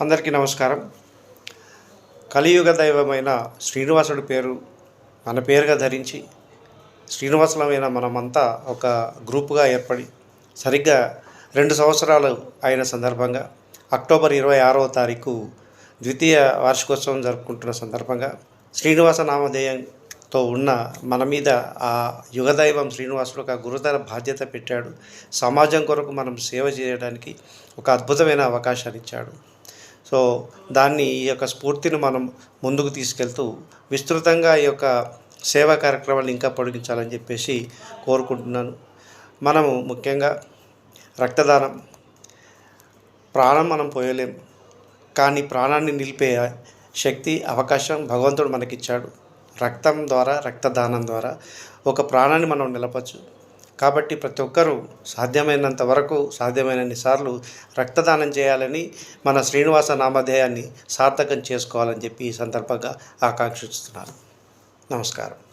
అందరికీ నమస్కారం. కలియుగ దైవమైన శ్రీనివాసుడి పేరు మన పేరుగా ధరించి శ్రీనివాసులమైన మనమంతా ఒక గ్రూపుగా ఏర్పడి సరిగ్గా రెండు సంవత్సరాలు అయిన సందర్భంగా అక్టోబర్ ఇరవై ఆరవ తారీఖు ద్వితీయ వార్షికోత్సవం జరుపుకుంటున్న సందర్భంగా శ్రీనివాస నామధేయంతో ఉన్న మన మీద ఆ యుగదైవం శ్రీనివాసుడు ఒక గురుతర బాధ్యత పెట్టాడు. సమాజం కొరకు మనం సేవ చేయడానికి ఒక అద్భుతమైన అవకాశాన్ని ఇచ్చాడు. సో దాన్ని ఈ యొక్క స్ఫూర్తిని మనం ముందుకు తీసుకెళ్తూ విస్తృతంగా ఈ యొక్క సేవా కార్యక్రమాలు ఇంకా పొడిగించాలని చెప్పేసి కోరుకుంటున్నాను. మనము ముఖ్యంగా రక్తదానం ప్రాణం మనం పోయలేం కానీ ప్రాణాన్ని నిలిపే శక్తి అవకాశం భగవంతుడు మనకిచ్చాడు. రక్తం ద్వారా రక్తదానం ద్వారా ఒక ప్రాణాన్ని మనం నిలపచ్చు. కాబట్టి ప్రతి ఒక్కరూ సాధ్యమైనంత వరకు సాధ్యమైనన్ని సార్లు రక్తదానం చేయాలని మన శ్రీనివాస నామధేయాన్ని సార్థకం చేసుకోవాలని చెప్పి ఈ సందర్భంగా ఆకాంక్షిస్తున్నాను నమస్కారం.